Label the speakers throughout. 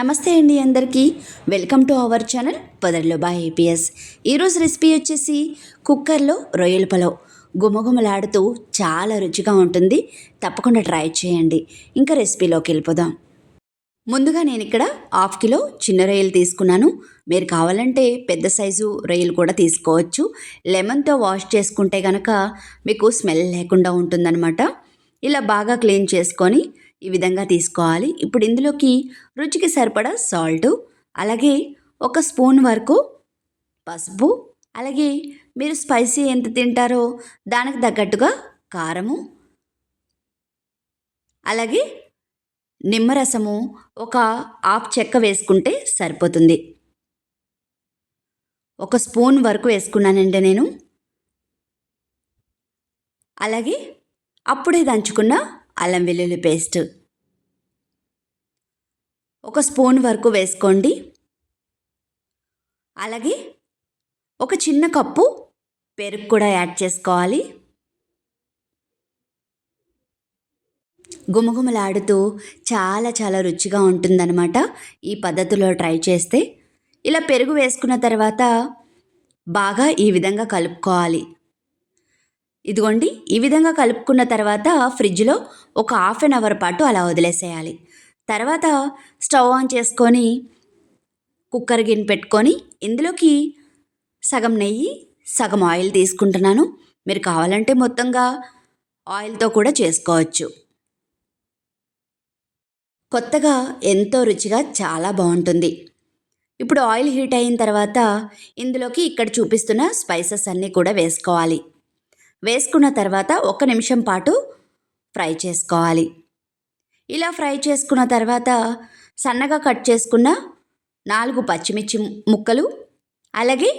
Speaker 1: నమస్తే అండి అందరికీ. వెల్కమ్ టు అవర్ ఛానల్ పదర్లో బాయ్ ఏపీఎస్ ఈరోజు రెసిపీ వచ్చేసి కుక్కర్లో రొయ్యల పలావ్. గుమగుమలాడుతూ చాలా రుచిగా ఉంటుంది. తప్పకుండా ట్రై చేయండి. ఇంకా రెసిపీలోకి వెళ్ళిపోదాం. ముందుగా నేను ఇక్కడ హాఫ్ కిలో చిన్న రొయ్యలు తీసుకున్నాను. మీరు కావాలంటే పెద్ద సైజు రొయ్యలు కూడా తీసుకోవచ్చు. లెమన్తో వాష్ చేసుకుంటే కనుక మీకు స్మెల్ లేకుండా ఉంటుందన్నమాట. ఇలా బాగా క్లీన్ చేసుకొని ఈ విధంగా తీసుకోవాలి. ఇప్పుడు ఇందులోకి రుచికి సరిపడా సాల్ట్ అలాగే ఒక స్పూన్ వరకు పసుపు అలాగే మీరు స్పైసీ ఎంత తింటారో దానికి తగ్గట్టుగా కారము అలాగే నిమ్మరసము ఒక హాఫ్ చెక్క వేసుకుంటే సరిపోతుంది. ఒక స్పూన్ వరకు వేసుకున్నానండి నేను అలాగే అప్పుడే దంచుకున్న అల్లం వెల్లుల్లి పేస్ట్. ఒక స్పూన్ వరకు వేసుకోండి. అలాగే ఒక చిన్న కప్పు పెరుగు కూడా యాడ్ చేసుకోవాలి. గుమగుమలాడుతూ చాలా చాలా రుచిగా ఉంటుందన్నమాట. ఈ పద్ధతిలో ట్రై చేస్తే. ఇలా పెరుగు వేసుకున్న తర్వాత బాగా ఈ విధంగా కలుపుకోవాలి. ఇదిగోండి ఈ విధంగా కలుపుకున్న తర్వాత ఫ్రిడ్జ్లో ఒక హాఫ్ అన్ అవర్ పాటు అలా వదిలేసేయాలి. తర్వాత స్టవ్ ఆన్ చేసుకొని కుక్కర్ గిన్నె పెట్టుకొని ఇందులోకి సగం నెయ్యి సగం ఆయిల్ తీసుకుంటున్నాను. మీరు కావాలంటే మొత్తంగా ఆయిల్తో కూడా చేసుకోవచ్చు. కొత్తగా ఎంతో రుచిగా చాలా బాగుంటుంది. ఇప్పుడు ఆయిల్ హీట్ అయిన తర్వాత ఇందులోకి ఇక్కడ చూపిస్తున్న స్పైసెస్ అన్నీ కూడా వేసుకోవాలి. వేసుకున్న తర్వాత ఒక నిమిషం పాటు ఫ్రై చేసుకోవాలి. ఇలా ఫ్రై చేసుకున్న తర్వాత సన్నగా కట్ చేసుకున్న నాలుగు పచ్చిమిర్చి ముక్కలు అలాగే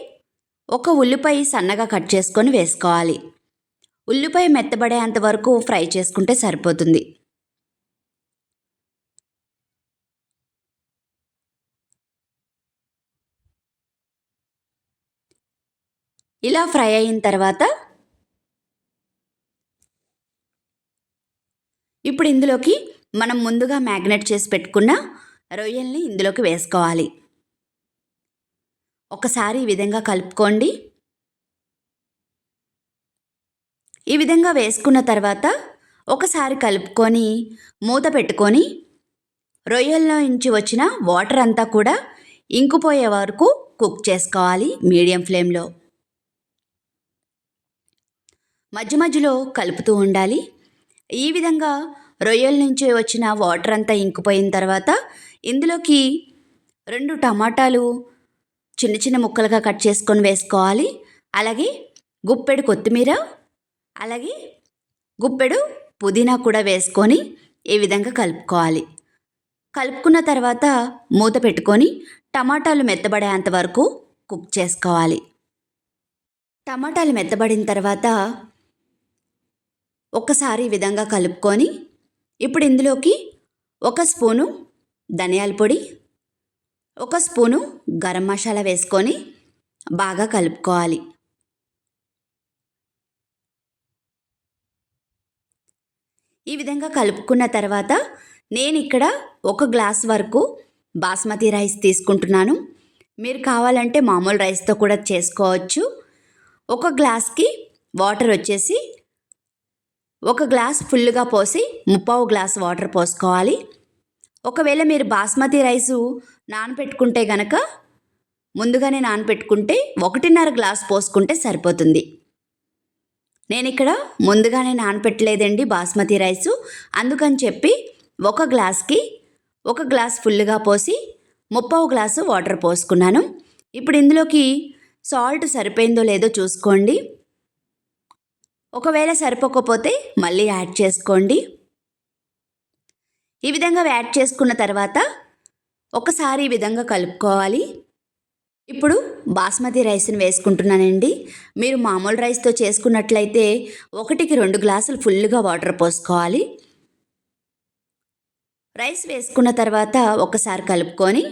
Speaker 1: ఒక ఉల్లిపాయ సన్నగా కట్ చేసుకొని వేసుకోవాలి. ఉల్లిపాయ మెత్తబడేంత వరకు ఫ్రై చేసుకుంటే సరిపోతుంది. ఇలా ఫ్రై అయిన తర్వాత ఇప్పుడు ఇందులోకి మనం ముందుగా మ్యాగ్నెట్ చేసి పెట్టుకున్న రొయ్యల్ని ఇందులోకి వేసుకోవాలి. ఒకసారి ఈ విధంగా కలుపుకోండి. ఈ విధంగా వేసుకున్న తర్వాత ఒకసారి కలుపుకొని మూత పెట్టుకొని రొయ్యల్లో నుంచి వచ్చిన వాటర్ అంతా కూడా ఇంకిపోయే వరకు కుక్ చేసుకోవాలి మీడియం ఫ్లేమ్లో. మధ్య మధ్యలో కలుపుతూ ఉండాలి. ఈ విధంగా రొయ్యల నుంచి వచ్చిన వాటర్ అంతా ఇంకిపోయిన తర్వాత ఇందులోకి రెండు టమాటాలు చిన్న చిన్న ముక్కలుగా కట్ చేసుకొని వేసుకోవాలి. అలాగే గుప్పెడు కొత్తిమీర అలాగే గుప్పెడు పుదీనా కూడా వేసుకొని ఈ విధంగా కలుపుకోవాలి. కలుపుకున్న తర్వాత మూత పెట్టుకొని టమాటాలు మెత్తబడేంత వరకు కుక్ చేసుకోవాలి. టమాటాలు మెత్తబడిన తర్వాత ఒక్కసారి ఈ విధంగా కలుపుకొని ఇప్పుడు ఇందులోకి ఒక స్పూను ధనియాల పొడి ఒక స్పూను గరం మసాలా వేసుకొని బాగా కలుపుకోవాలి. ఈ విధంగా కలుపుకున్న తర్వాత నేను ఇక్కడ ఒక గ్లాస్ వరకు బాస్మతి రైస్ తీసుకుంటున్నాను. మీరు కావాలంటే మామూలు రైస్తో కూడా చేసుకోవచ్చు. ఒక గ్లాస్కి వాటర్ వచ్చేసి ఒక గ్లాస్ ఫుల్గా పోసి ముప్పావు గ్లాస్ వాటర్ పోసుకోవాలి. ఒకవేళ మీరు బాస్మతి రైసు నానపెట్టుకుంటే గనక ముందుగానే నానపెట్టుకుంటే ఒకటిన్నర గ్లాస్ పోసుకుంటే సరిపోతుంది. నేను ఇక్కడ ముందుగానే నానపెట్టలేదండి బాస్మతి రైసు. అందుకని చెప్పి ఒక గ్లాస్కి ఒక గ్లాస్ ఫుల్గా పోసి ముప్పావు గ్లాసు వాటర్ పోసుకున్నాను. ఇప్పుడు ఇందులోకి సాల్ట్ సరిపోయిందో లేదో చూసుకోండి. ఒకవేళ సరిపోకపోతే మళ్ళీ యాడ్ చేసుకోండి. ఈ విధంగా యాడ్ చేసుకున్న తర్వాత ఒకసారి ఈ విధంగా కలుపుకోవాలి. ఇప్పుడు బాస్మతి రైస్ని వేసుకుంటున్నానండి. మీరు మామూలు రైస్తో చేసుకున్నట్లయితే ఒకటికి రెండు గ్లాసులు ఫుల్గా వాటర్ పోసుకోవాలి. రైస్ వేసుకున్న తర్వాత ఒకసారి కలుపుకొని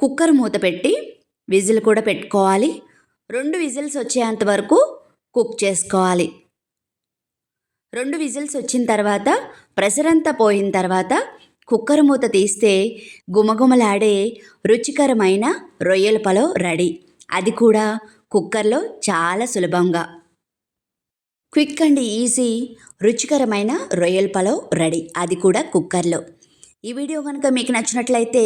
Speaker 1: కుక్కర్ మూత పెట్టి విజిల్ కూడా పెట్టుకోవాలి. రెండు విజిల్స్ వచ్చేంత వరకు కుక్ చేసుకోవాలి. రెండు విజిల్స్ వచ్చిన తర్వాత ప్రెషర్ అంతా పోయిన తర్వాత కుక్కర్ మూత తీస్తే గుమగుమలాడే రుచికరమైన రొయ్యల పలో రెడీ. అది కూడా కుక్కర్లో చాలా సులభంగా. క్విక్ అండ్ ఈజీ రుచికరమైన రొయ్యల పలో రెడీ. అది కూడా కుక్కర్లో. ఈ వీడియో కనుక మీకు నచ్చినట్లయితే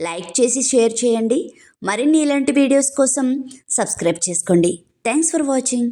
Speaker 1: లైక్ చేసి షేర్ చేయండి. మరిన్ని ఇలాంటి వీడియోస్ కోసం సబ్స్క్రైబ్ చేసుకోండి. Thanks for watching.